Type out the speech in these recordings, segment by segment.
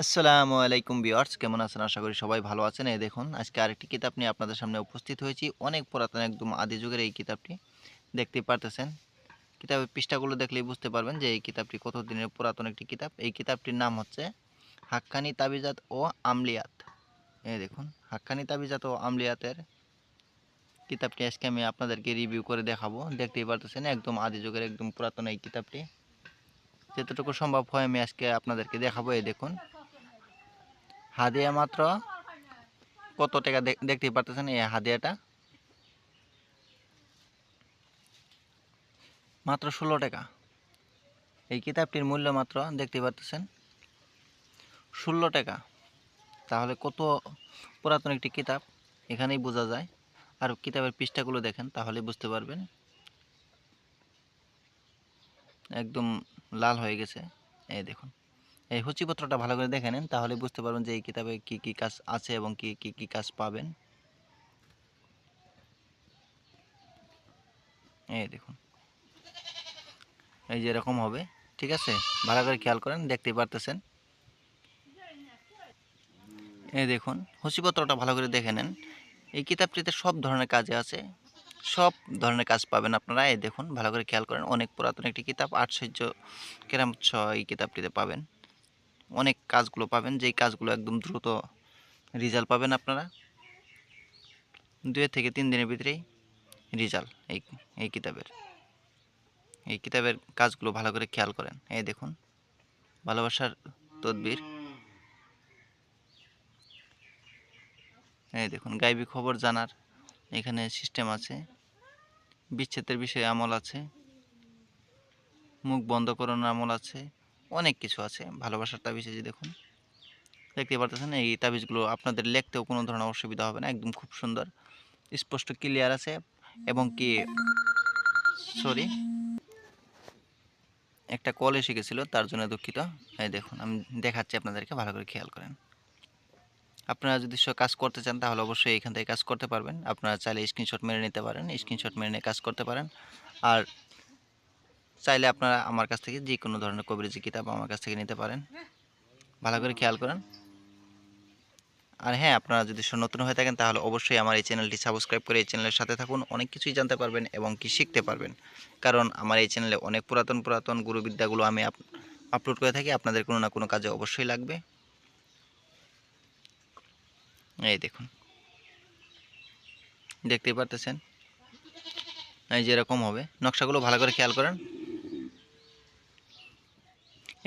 আসসালামু আলাইকুম বিয়ার্স কেমন আছেন? আশা করি সবাই ভালো আছেন। এই দেখুন, আজকে আরেকটি কিতাব নিয়ে আপনাদের সামনে উপস্থিত হয়েছি। অনেক পুরাতন, একদম আদি যুগের এই কিতাবটি দেখতে পারতেছেন। কিতাবের পৃষ্ঠাগুলো দেখলেই বুঝতে পারবেন যে এই কিতাবটি কত দিনের পুরাতন একটি কিতাব। এই কিতাবটির নাম হচ্ছে হাক্কানি তাবিজাত ও আমলিয়াত। এই দেখুন, হাক্কানি তাবিজাত ও আমলিয়াতের কিতাবটি আজকে আমি আপনাদেরকে রিভিউ করে দেখাবো। দেখতেই পারতেছেন, একদম আদি যুগের, একদম পুরাতন এই কিতাবটি। যতটুকু সম্ভব হয় আমি আজকে আপনাদেরকে দেখাবো। এই দেখুন হাদিয়া মাত্র কত টাকা দেখতে পারতেছেন এই হাদিয়াটা? মাত্র ষোলো টাকা। এই কিতাবটির মূল্য মাত্র দেখতে পারতেছেন ষোলো টাকা। তাহলে কত পুরাতন একটি কিতাব? এখানেই বোঝা যায়। আর কিতাবের পৃষ্ঠাগুলো দেখেন, তাহলে বুঝতে পারবেন। একদম লাল হয়ে গেছে। এই দেখুন। এই সূচিপত্রটা ভালো করে দেখে নেন, তাহলে বুঝতে পারবেন যে এই কিতাবে কি কি কাজ আছে এবং কি কি কি কাজ পাবেন। এই দেখুন। এই যে এরকম হবে, ঠিক আছে? ভালো করে খেয়াল করেন, দেখতেই পারতেছেন। এই দেখুন, সূচিপত্রটা ভালো করে দেখে নেন। এই কিতাবটিতে সব ধরনের কাজে আছে, সব ধরনের কাজ পাবেন আপনারা। এই দেখুন, ভালো করে খেয়াল করেন, অনেক পুরাতন একটি কিতাব আশ্চর্য কেরাম ছ এই কিতাবটিতে পাবেন। অনেক কাজগুলো পাবেন, যেই কাজগুলো একদম দ্রুত রেজাল্ট পাবেন আপনারা। দুই থেকে তিন দিনের ভিতরেই রেজাল্ট এই এই কিতাবের। এই কিতাবের কাজগুলো ভালো করে খেয়াল করেন। এই দেখুন, ভালোবাসার তদবির। এই দেখুন, গাইবি খবর জানার এখানে সিস্টেম আছে। বিচ্ছেদের বিষয়ে আমল আছে। মুখ বন্ধ করানোর আমল আছে। অনেক কিছু আছে, ভালোবাসার তাবিজ যে দেখুন। দেখতে পারতেছেন, এই তাবিজগুলো আপনাদের লিখতেও কোনো ধরনের অসুবিধা হবে না, একদম খুব সুন্দর, স্পষ্ট ক্লিয়ার আছে এবং কি সরি, একটা কল এসে গেছিল, তার জন্য দুঃখিত। এই দেখুন, আমি দেখাচ্ছি আপনাদেরকে, ভালো করে খেয়াল করেন। আপনারা যদি সব কাজ করতে চান, তাহলে অবশ্যই এখান থেকে কাজ করতে পারবেন। আপনারা চাইলে স্ক্রিনশট মেরে নিতে পারেন স্ক্রিনশট মেরে নিয়ে কাজ করতে পারেন। আর চাইলে আপনারা আমার কাছ থেকে যে কোনো ধরনের কবিরাজি কিতাব আমার কাছ থেকে নিতে পারেন। ভালো করে খেয়াল করেন। আর হ্যাঁ আপনারা যদি নতুন হয়ে থাকেন, তাহলে অবশ্যই আমার এই চ্যানেলটি সাবস্ক্রাইব করে এই চ্যানেলের সাথে থাকুন। অনেক কিছুই জানতে পারবেন এবং কি শিখতে পারবেন। কারণ আমার এই চ্যানেলে অনেক পুরাতন পুরাতন গুরুবিদ্যাগুলো আমি আপ- আপলোড করে থাকি। আপনাদের কোনো না কোনো কাজে অবশ্যই লাগবে। এই দেখুন। দেখতেই পারতেছেন? এই যে এরকম হবে। নকশাগুলো ভালো করে খেয়াল করেন।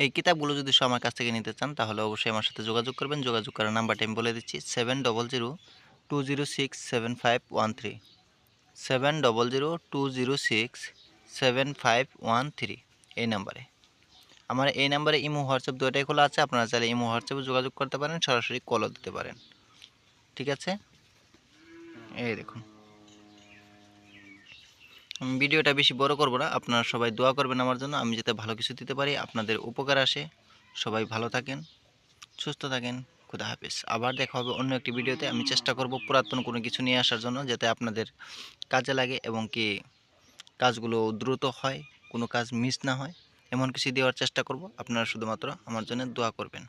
এই কিতাবগুলো যদি সব আমার কাছ থেকে নিতে চান, তাহলে অবশ্যই আমার সাথে যোগাযোগ করবেন। যোগাযোগ করার নাম্বারটা আমি বলে দিচ্ছি seven double zero two zero six seven five one three seven double zero two zero six seven five one three এই নাম্বারে। আমার এই নাম্বারে ইমো, হোয়াটসঅ্যাপ দুটাই খোলা আছে, আপনারা চাইলে ইমো, হোয়াটসঅ্যাপে যোগাযোগ করতে পারেন, সরাসরি কলও দিতে পারেন। ঠিক আছে? এই দেখুন। ভিডিওটা বেশি বড় করব না। আপনারা সবাই দোয়া করবেন আমার জন্য। আমি যাতে ভালো কিছু দিতে পারি, আপনাদের উপকার আসে। সবাই ভালো থাকেন, সুস্থ থাকেন। খুদা হাফিজ। আবার দেখা হবে অন্য একটি ভিডিওতে। আমি চেষ্টা করব পুরাতন কোনো কিছু নিয়ে আসার জন্য যাতে আপনাদের কাজে লাগে এবং কি কাজগুলো দ্রুত হয়, কোনো কাজ মিস না হয়। এমন কিছু দেওয়ার চেষ্টা করব। আপনারা শুধুমাত্র আমার জন্য দোয়া করবেন।